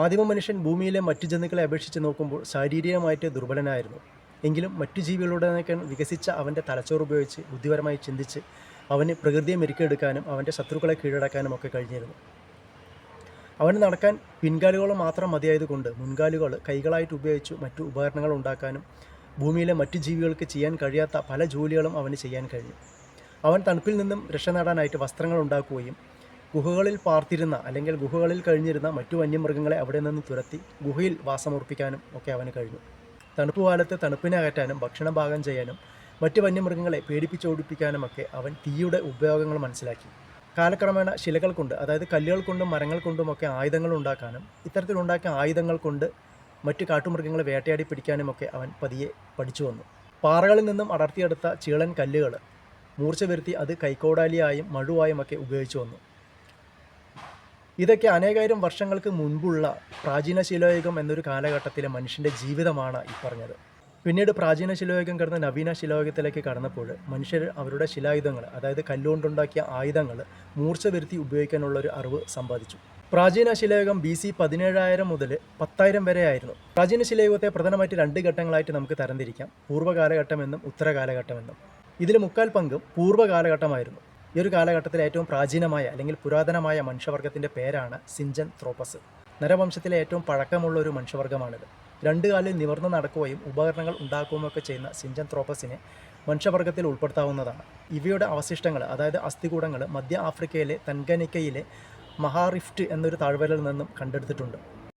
ആദിമ മനുഷ്യൻ ഭൂമിയിലെ മറ്റു ജന്തുക്കളെ അപേക്ഷിച്ച് നോക്കുമ്പോൾ ശാരീരികമായിട്ട് ദുർബലനായിരുന്നു. എങ്കിലും മറ്റു ജീവികളുടെ വികസിച്ച അവന്റെ തലച്ചോറ് ഉപയോഗിച്ച് ബുദ്ധിപരമായി ചിന്തിച്ച് അവന് പ്രകൃതിയെ മെരുക്കിയെടുക്കാനും അവന്റെ ശത്രുക്കളെ കീഴടക്കാനും ഒക്കെ കഴിഞ്ഞിരുന്നു. അവന് നടക്കാൻ പിൻകാലുകൾ മാത്രം മതിയായതുകൊണ്ട് മുൻകാലുകൾ കൈകളായിട്ട് ഉപയോഗിച്ച് മറ്റു ഉപകരണങ്ങൾ ഉണ്ടാക്കാനും ഭൂമിയിലെ മറ്റു ജീവികൾക്ക് ചെയ്യാൻ കഴിയാത്ത പല ജോലികളും അവന് ചെയ്യാൻ കഴിഞ്ഞു. അവൻ തണുപ്പിൽ നിന്നും രക്ഷ നേടാനായിട്ട് വസ്ത്രങ്ങൾ ഉണ്ടാക്കുകയും ഗുഹകളിൽ പാർത്തിരുന്ന അല്ലെങ്കിൽ ഗുഹകളിൽ കഴിഞ്ഞിരുന്ന മറ്റു വന്യമൃഗങ്ങളെ അവിടെ നിന്ന് തുരത്തി ഗുഹയിൽ വാസമർപ്പിക്കാനും ഒക്കെ അവന് കഴിഞ്ഞു. തണുപ്പ് കാലത്ത് തണുപ്പിനെ അകറ്റാനും ഭക്ഷണം പാകം ചെയ്യാനും മറ്റ് വന്യമൃഗങ്ങളെ പേടിപ്പിച്ചോടിപ്പിക്കാനുമൊക്കെ അവൻ തീയുടെ ഉപയോഗങ്ങൾ മനസ്സിലാക്കി. കാലക്രമേണ ശിലകൾ കൊണ്ട് അതായത് കല്ലുകൾ കൊണ്ടും മരങ്ങൾ കൊണ്ടുമൊക്കെ ആയുധങ്ങൾ ഉണ്ടാക്കാനും ഇത്തരത്തിലുണ്ടാക്കിയ ആയുധങ്ങൾ കൊണ്ട് മറ്റ് കാട്ടുമൃഗങ്ങളെ വേട്ടയാടി പിടിക്കാനുമൊക്കെ അവൻ പതിയെ പഠിച്ചു വന്നു. പാറകളിൽ നിന്നും അടർത്തിയെടുത്ത ചീളൻ കല്ലുകൾ മൂർച്ച വരുത്തി അത് കൈക്കോടാലിയായും മഴുവായും ഒക്കെ ഉപയോഗിച്ചു വന്നു. ഇതൊക്കെ അനേകായിരം വർഷങ്ങൾക്ക് മുൻപുള്ള പ്രാചീന ശിലായുഗം എന്നൊരു കാലഘട്ടത്തിലെ മനുഷ്യന്റെ ജീവിതമാണ് ഈ പറഞ്ഞത്. പിന്നീട് പ്രാചീന ശിലായുഗം കടന്ന് നവീന ശിലായുഗത്തിലേക്ക് കടന്നപ്പോൾ മനുഷ്യർ അവരുടെ ശിലായുധങ്ങൾ അതായത് കല്ലുകൊണ്ടുണ്ടാക്കിയ ആയുധങ്ങൾ മൂർച്ച വരുത്തി ഉപയോഗിക്കാനുള്ള ഒരു അറിവ് സമ്പാദിച്ചു. പ്രാചീന ശിലായുഗം ബി സി പതിനേഴായിരം മുതൽ പത്തായിരം വരെ ആയിരുന്നു പ്രാചീന ശിലായുഗത്തെ പ്രധാനമായിട്ട് രണ്ട് ഘട്ടങ്ങളായിട്ട് നമുക്ക് തരംതിരിക്കാം. പൂർവകാലഘട്ടമെന്നും ഉത്തരകാലഘട്ടമെന്നും. ഇതിൽ മുക്കാൽ പങ്കും പൂർവകാലഘട്ടമായിരുന്നു. ഈ ഒരു കാലഘട്ടത്തിൽ ഏറ്റവും പ്രാചീനമായ അല്ലെങ്കിൽ പുരാതനമായ മനുഷ്യവർഗത്തിന്റെ പേരാണ് സിഞ്ചൻ ത്രോപ്പസ് നരവംശത്തിലെ ഏറ്റവും പഴക്കമുള്ള ഒരു മനുഷ്യവർഗമാണിത്. രണ്ട് കാലിൽ നിവർന്ന് നടക്കുകയും ഉപകരണങ്ങൾ ഉണ്ടാക്കുകയും ഒക്കെ ചെയ്യുന്ന സിഞ്ചൻ ത്രോപ്പസിനെ മനുഷ്യവർഗത്തിൽ ഉൾപ്പെടുത്താവുന്നതാണ്. ഇവയുടെ അവശിഷ്ടങ്ങൾ അതായത് അസ്ഥികൂടങ്ങൾ മധ്യ ആഫ്രിക്കയിലെ തൻഗനിക്കയിലെ മഹാറിഫ്റ്റ് എന്നൊരു താഴ്വരയിൽ നിന്നും കണ്ടെടുത്തിട്ടുണ്ട്.